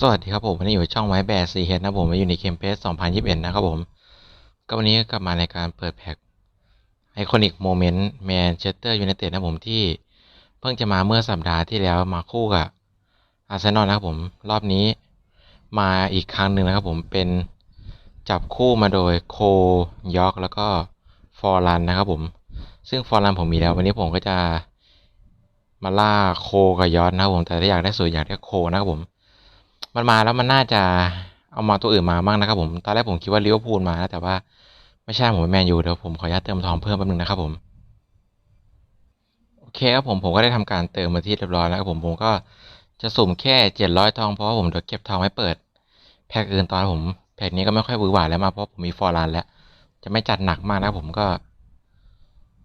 สวัสดีครับผมวันนี้อยู่ช่องไว้แบร์ซีเฮดนะผมมาอยู่ในเกมเพส2021 นะครับผม ก็วันนี้กลับมาในการเปิดแพ็กไอคอนิกโมเมนต์แมนเชสเตอร์ยูไนเต็ดนะผมที่ เพิ่งจะมาเมื่อสัปดาห์ที่แล้วมาคู่กับอาร์เซนอลนะครับผม รอบนี้มาอีกครั้งหนึ่งนะครับผมเป็นจับคู่มาโดยโคยอกแล้วก็ฟอร์รันนะครับผม ซึ่งฟอร์รันผมมีแล้ววันนี้ผมก็จะมาล่าโคกับยอดนะครับผมแต่ถ้าอยากได้สวยอยากได้โคนะครับผม มันมาแล้วมันน่าจะเอามาตัวอื่นมาบ้างนะครับผมตอนแรกผมคิดว่าลิเวอร์พูลมานะแต่ว่าไม่ใช่ผมเป็นแมนยูเดี๋ยวผมขออนุญาตเติมทองเพิ่มแป๊บนึงนะครับผมโอเคครับผมผมก็ได้ทำการเติมมาที่เรียบร้อยแล้วครับผมผมก็จะสุ่มแค่เจ็ดร้อยทองเพราะว่าผมเดี๋ยวเก็บทองไว้เปิดแพ็กอื่นตอนผมแพ็กนี้ก็ไม่ค่อยบือหวายแล้วมาเพราะผมมีฟอร์รันแล้วจะไม่จัดหนักมากนะผมก็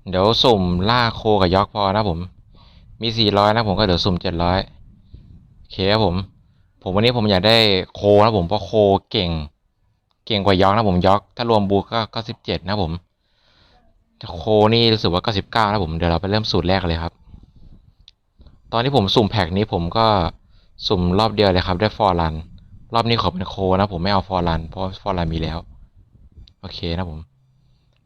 เดี๋ยวสุ่มล่าโคกับยอกพอนะผม มีสี่ร้อยนะผมก็เดี๋ยวสุ่มเจ็ดร้อยโอเคครับผม ผมวันนี้ผมอยากได้โคนะผมเพราะโคเก่ง เก่งกว่ายอกนะผมยอกถ้ารวมบูก็ก็สิบเจ็ดนะผมแต่โคนี่รู้สึกว่าเก็สิบเก้านะผมเดี๋ยวเราไปเริ่มสูตรแรกเลยครับ ตอนที่ผมสุ่มแพ็กนี้ผมก็สุ่มรอบเดียวเลยครับ ได้ฟอร์รันรอบนี้ขอเป็นโคนะผมไม่เอาฟอร์รันเพราะฟอร์รันมีแล้ว โอเคนะผม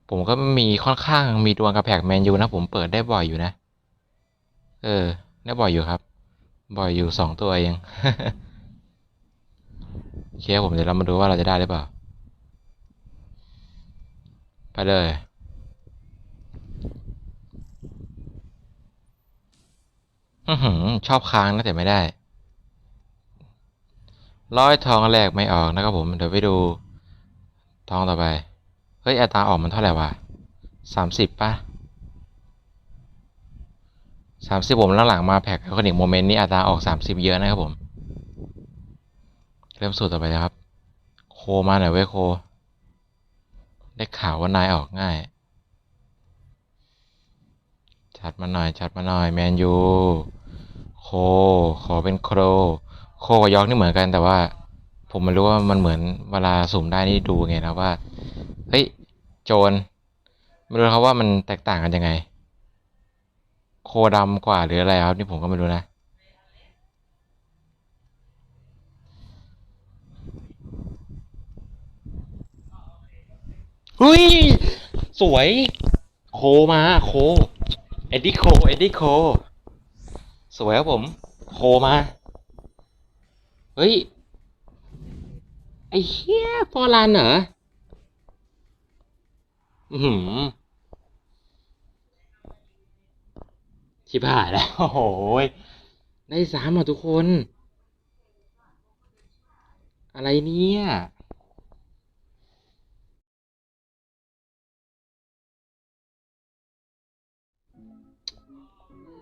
ผมก็มีค่อนข้างมีดวงกับแพ็กแมนยูนะผมเปิดได้บ่อยอยู่นะ เออ ได้บ่อยอยู่ครับ บ่อยอยู่สองตัวเอง โอเคครับผมเดี๋ยวเรามาดูว่าเราจะได้หรือเปล่า ไปเลยอือหือชอบค้างนะแต่ไม่ได้ ร้อยทองแรกไม่ออกนะครับผม เดี๋ยวไปดูทองต่อไป เฮ้ยอัตราออกมันเท่าไหร่วะสามสิบป่ะสามสิบผมหลังๆมาแพ็คคอนิกโมเมนต์นี้อัตราออกสามสิบเยอะนะครับผม เริ่มสูตรต่อไปเลยครับ โคมาหน่อยเว้ยโค ได้ข่าวว่านายออกง่าย จัดมาหน่อย จัดมาหน่อย แมนยู โค ขอเป็นโคร โคกับยอกนี่เหมือนกันแต่ว่า ผมไม่รู้ว่ามันเหมือนเวลาสุ่มได้นี่ดูไงนะว่า เฮ้ย โจร ไม่รู้ครับว่ามันแตกต่างกันยังไง โคดำกว่าหรืออะไรครับ นี่ผมก็ไม่รู้นะ เฮ้ย สวย โคมาโค เอ็ดดี้โค เอ็ดดี้โค สวยครับผม โคมา เฮ้ย ไอ้เหี้ยฟอรันเหรอ อือหือชิบหายแล้ว โอ้โหได้สามอะทุกคน อะไรเนี่ย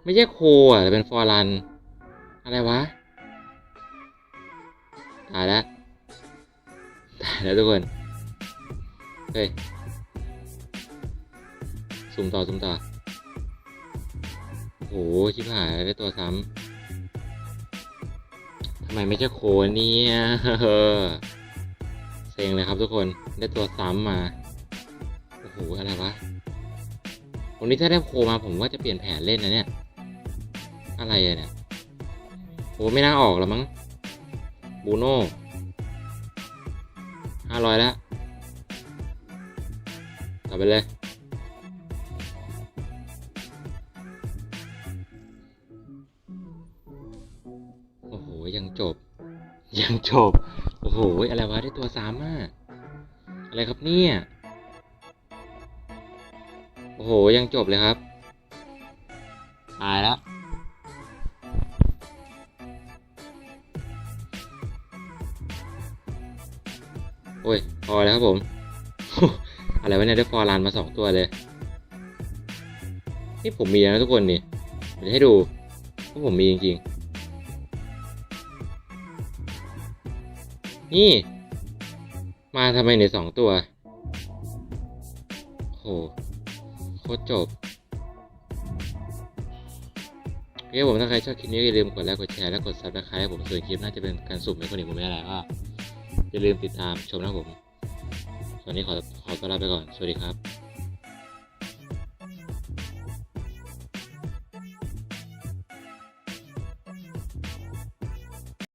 ไม่ใช่โคอะแต่เป็นฟอร์ลัน อะไรวะ ตายแล้วตายแล้วทุกคน เฮ้ยสุ่มต่อสุ่มต่อ โอ้โหชิบหายได้ตัวซ้ำทำไมไม่ใช่โคเนี่ยเซ็งเลยครับทุกคน ได้ตัวซ้ำมา โอ้โห อะไรวะวันนี้ถ้าได้โคมาผมว่าจะเปลี่ยนแผนเล่นนะเนี่ย อะไรอะเนี่ยโหไม่น่าออกแล้วมั้งบูโน่ห้าร้อยแล้วต่อไปเลยโอ้โห ยังจบ ยังจบ โอ้โห อะไรวะ ได้ตัวสามอะอะไรครับเนี่ย โอ้โห ยังจบเลยครับ ตายแล้ว โอ้ย พอแล้วครับผม อะไรวะเนี่ยได้ฟอร์ลานมาสองตัวเลย นี่ผมมีนะทุกคนนี่เดี๋ยวให้ดูว่าผมมีจริงๆ นี่ มาทำไมในยสองตัว โห โคตรจบโอเคผมถ้าใครชอบคลิปนี้อย่าลืมกดไลค์กดแชร์และกดซับสไครต์ให้ผมส่วนคลิปน่าจะเป็นการสุ่มในคนอื่นผมไม่ได้ก็ อย่าลืมติดตามชมนะครับผมวันนี้ขอขอตัวลาไปก่อน สวัสดีครับ